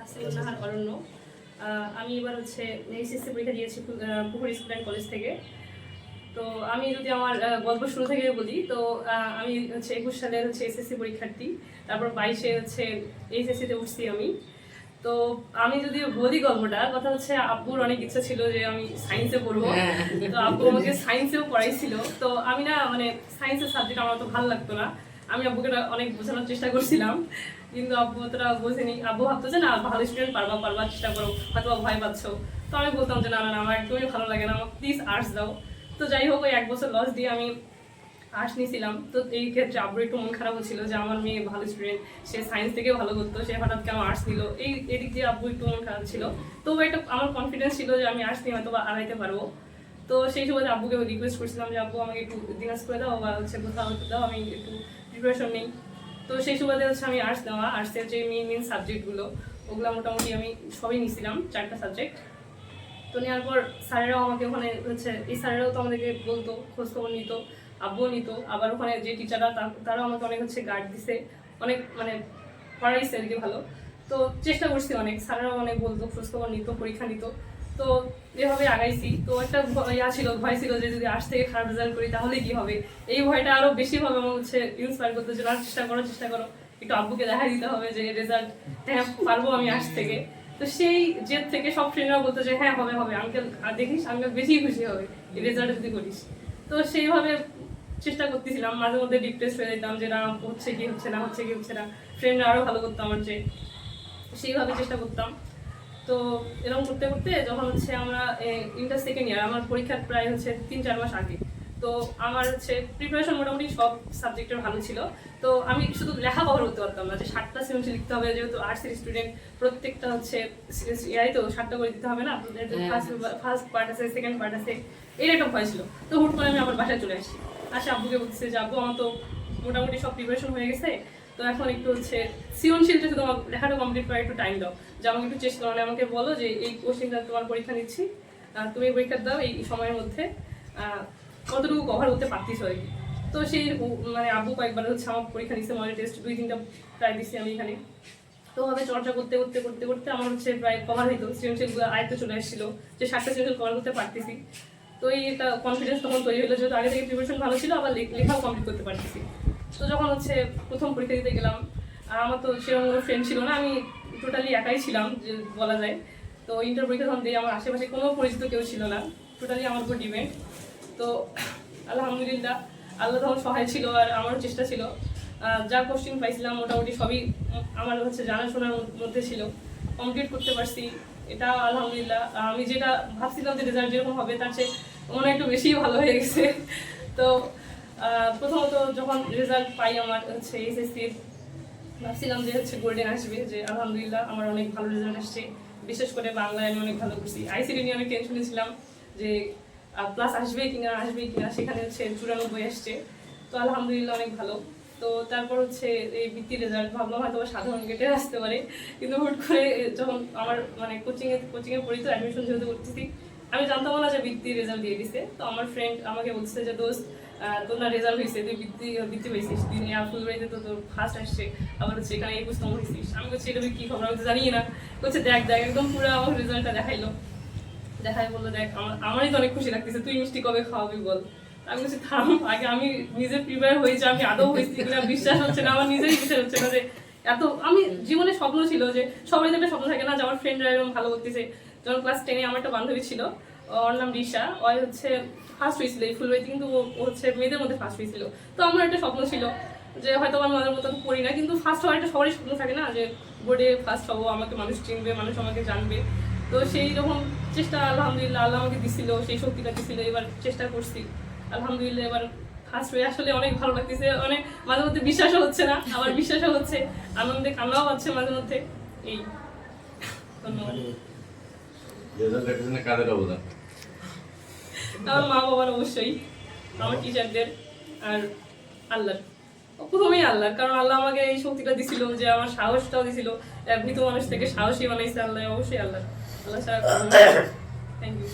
তাহসিল অরণ্য। আমি এবার হচ্ছে এইচএসসি পরীক্ষা দিয়েছি পুকুর স্কুল কলেজ থেকে। তো আমি যদি আমার গল্প শুরু থেকে বলি তো আমি হচ্ছে একুশ সালের হচ্ছে এসএসসি পরীক্ষার্থী তারপর বাইশে হচ্ছে এইচএসসিতে উঠছি আমি। তো আমি যদি বলি গল্পটা কথা হচ্ছে আব্বুর অনেক ইচ্ছা ছিল যে আমি সায়েন্সে পড়ব। তো আব্বু আমাকে সায়েন্সেও পড়াইছিল। তো আমি না মানে সায়েন্সের সাবজেক্ট আমার তো ভালো লাগতো না। আমি আব্বুকে অনেক বোঝানোর চেষ্টা করছিলাম, কিন্তু আব্বু অতটা বোঝেনি। আব্বু ভাবতো যে না, ভালো স্টুডেন্ট পারবা পারবা, চেষ্টা করো হয়তো ভয় পাচ্ছ। তো আমি বলতাম যে, না না আমার একদমই ভালো লাগে না আমার প্লিজ আর্টস দাও। তো যাই হোক, ওই এক বছর লস দিয়ে আমি আর্টস নিয়েছিলাম তো এই ক্ষেত্রে আব্বুর একটু মন খারাপ হচ্ছিল যে, আমার মেয়ে ভালো স্টুডেন্ট সে সায়েন্স থেকে ভালো করতো, সে হঠাৎ কেন আর্টস নিল? এই, এদিক দিয়ে আব্বু একটু মন খারাপ ছিল। তো একটা, আমার কনফিডেন্স ছিল যে, আমি আর্টস নিয়ে হয়তো আড়াইতে পারব। তো সেই সময় আব্বুকে রিকোয়েস্ট করছিলাম যে, আব্বু, আমাকে একটু দিনাজ করে দাও বা হচ্ছে কোথাও দাও, আমি একটু প্রিপারেশন নেই। তো সেই সুবাদে হচ্ছে আমি আর্টস নেওয়া আর্টসের যে মেন মেন সাবজেক্টগুলো ওগুলো মোটামুটি আমি সবই নিয়েছিলাম চারটা সাবজেক্ট তো নেওয়ার পর স্যারেরাও আমাকে ওখানে হচ্ছে, এই স্যারেরাও তো আমাদেরকে বলতো, খোঁজখবর নিত, আব্বুও নিত। আবার ওখানে যে টিচাররা তারাও আমাকে অনেক হচ্ছে গার্ড দিছে, অনেক মানে পড়াইছে আর কি ভালো। তো চেষ্টা করছি অনেক, স্যারেরাও অনেক বলতো, খোঁজখবর নিত, পরীক্ষা নিত। তো এভাবে আগাইছি। তো একটা ইয়া ছিল, ভয় ছিল যে যদি আর্টস থেকে খারাপ রেজাল্ট করি তাহলে কি হবে? এই ভয়টা আরও বেশি ভাবে আমার হচ্ছে ইন্সপায়ার করতে যে না চেষ্টা করো চেষ্টা করো। একটু আব্বুকে দেখা দিতে হবে যে রেজাল্ট হ্যাঁ পারব আমি আর্টস থেকে। তো সেই জেদ থেকে সব ফ্রেন্ডরা বলতো যে হ্যাঁ হবে হবে। আঙ্কেল দেখিস আঙ্কেল বেশি খুশি হবে এই রেজাল্ট যদি করিস। তো সেইভাবে চেষ্টা করতেছিলাম। মাঝে মধ্যে ডিপ্রেস হয়ে যেতাম যে, না, হচ্ছে কি, হচ্ছে না, হচ্ছে কি, হচ্ছে না। ফ্রেন্ডরা আরও ভালো করতো আমার যে সেইভাবে চেষ্টা করতাম। তো এরকম করতে করতে যখন হচ্ছে আমরা ইন্টার সেকেন্ড ইয়ার আমার পরীক্ষার প্রায় হচ্ছে তিন চার মাস আগে তো আমার হচ্ছে প্রিপারেশন মোটামুটি সব সাবজেক্টের ভালো ছিল। তো আমি শুধু লেখা কভার করতে পারতাম না যে ষাটটা সেমিস্টার লিখতে হবে যেহেতু আর্টসের স্টুডেন্ট প্রত্যেকটা হচ্ছে ইয়াই তো ষাটটা করে দিতে হবে না ফার্স্ট ফার্স্ট পার্ট আছে সেকেন্ড পার্ট আছে এর একটা ভয় ছিল। তো হুট করে আমি আমার বাসায় চলে আসি। আসে আব্বুকে বলতেছে যে আব্বু আমার তো মোটামুটি সব প্রিপারেশন হয়ে গেছে তো এখন একটু হচ্ছে সৃজনশীলটা শুধু আমার লেখাটা কমপ্লিট করার একটু টাইম দাও। যে আমাকে একটু চেষ্টা মানে আমাকে বলো যে এই কোশ্চেনটা তোমার পরীক্ষা নিচ্ছি তুমি পরীক্ষা দাও এই সময়ের মধ্যে কতটুকু কভার করতে পারতিস আর কি। তো সেই মানে আব্বু কয়েকবার হচ্ছে আমার পরীক্ষা নিচ্ছে মডেল টেস্ট দুই তিনটা প্রায় দিচ্ছি আমি এখানে। তো ওভাবে চর্চা করতে করতে করতে করতে আমার হচ্ছে প্রায় কভার হইতো সৃজনশীলগুলো আয়ত্তে চলে আসছিল যে সাতটা সৃজনশীল কভার করতে পারতেছি। তো এই একটা কনফিডেন্স তখন তৈরি হলো, যেহেতু আগে থেকে প্রিপারেশন ভালো ছিল, আবার লেখাও কমপ্লিট করতে পারতেছি। তো যখন হচ্ছে প্রথম পরীক্ষা দিতে গেলাম আমার তো সেরকম কোনো ফ্রেন্ড ছিল না, আমি টোটালি একাই ছিলাম, যে বলা যায়। তো ইন্টার পরীক্ষা যখন দিই আমার আশেপাশে কোনো পরিচিত কেউ ছিল না টোটালি আমার উপর ডিপেন্ড তো আলহামদুলিল্লাহ, আল্লাহ তখন সহায় ছিল আর আমারও চেষ্টা ছিল। যা কোশ্চিন পাইছিলাম, মোটামুটি সবই আমার হচ্ছে জানাশোনার মধ্যে ছিল। কমপ্লিট করতে পারছি। এটা আলহামদুলিল্লাহ। আমি যেটা ভাবছিলাম যে রেজাল্ট যেরকম হবে, তার চেয়ে মনে একটু বেশি ভালো হয়ে গেছে। তো প্রথমত যখন রেজাল্ট পাই আমার হচ্ছে এসএসসির ভাবছিলাম যে হচ্ছে গোল্ডেন আসবে, যে আলহামদুলিল্লাহ আমার অনেক ভালো রেজাল্ট আসছে। বিশেষ করে বাংলায় আমি অনেক ভালো করছি। আইসিডি নিয়ে অনেক টেনশনে ছিলাম যে প্লাস আসবে কিনা আসবে কিনা, সেখানে হচ্ছে চুরানব্বই আসছে। তো আলহামদুলিল্লাহ অনেক ভালো। তো তারপর হচ্ছে এই বৃত্তি রেজাল্ট ভাবলাম হয়তো সাধারণ গেটে আসতে পারে। কিন্তু হুট করে যখন আমার মানে কোচিংয়ে কোচিংয়ে পড়ি তো অ্যাডমিশন যেহেতু করতেছি আমি জানতাম না যে বৃত্তি রেজাল্ট দিয়ে দিছে। তো আমার ফ্রেন্ড আমাকে বলছে যে, দোস্ত তোর রেজাল্ট হয়েছে তুই বৃত্তি বৃত্তি পেয়েছিস নিয়ে ফুলবাড়িতে তো তোর ফার্স্ট আসছে, আবার হচ্ছে এখানে একুশ নম্বর হয়েছিস আমি বলছি, এটা কি খবর? আমি তো জানি না। বলছে, দেখ দেখ, একদম পুরো আমার রেজাল্টটা দেখাইলো। দেখাই বলল, দেখ আমার আমারই তো অনেক খুশি লাগতেছে। তুই মিষ্টি কবে খাওয়াবি বল? আমি বলছি, থাম, আগে আমি নিজে প্রিপেয়ার হয়েছি আমি আদৌ হয়েছি কিনা বিশ্বাস হচ্ছে না, আমার নিজেরই বিশ্বাস হচ্ছে না যে এত, আমি জীবনে স্বপ্ন ছিল যে সবাই একটা স্বপ্ন থাকে না যে আমার ফ্রেন্ডরা এরকম ভালো করতেছে। যখন ক্লাস টেনে আমার একটা বান্ধবী ছিল, ওর নাম রিসা ওই হচ্ছে ফার্স্ট হয়েছিল এই ফুলবাড়িতে কিন্তু ও হচ্ছে মেয়েদের মধ্যে ফার্স্ট হয়েছিল। তো আমার একটা স্বপ্ন ছিল যে হয়তো আমার মনের মতো পড়ি না, কিন্তু ফার্স্ট হওয়ার একটা সবারই স্বপ্ন থাকে না যে বোর্ডে ফার্স্ট হব, আমাকে মানুষ চিনবে, মানুষ আমাকে জানবে। তো সেই রকম চেষ্টা আলহামদুলিল্লাহ আল্লাহ আমাকে দিছিল, সেই শক্তিটা দিছিল, এবার চেষ্টা করছি। আলহামদুলিল্লাহ এবার ফার্স্ট হয়ে আসলে অনেক ভালো লাগতেছে অনেক মাঝে মধ্যে বিশ্বাসও হচ্ছে না, আবার বিশ্বাসও হচ্ছে, আনন্দে কান্নাও পাচ্ছে মাঝে মধ্যে। এই। ধন্যবাদ। রেজাল্ট এর কাদের অবদান। আমার মা বাবার অবশ্যই। আমার টিচারদের আর আল্লাহর। প্রথমেই আল্লাহ কারণ আল্লাহ আমাকে এই শক্তিটা দিছিল যে আমার সাহসটাও দিছিল। ভীত মানুষ থেকে সাহসী বানাইছে আল্লাহ অবশ্যই আল্লাহ আল্লাহ ছাড়া থ্যাংক ইউ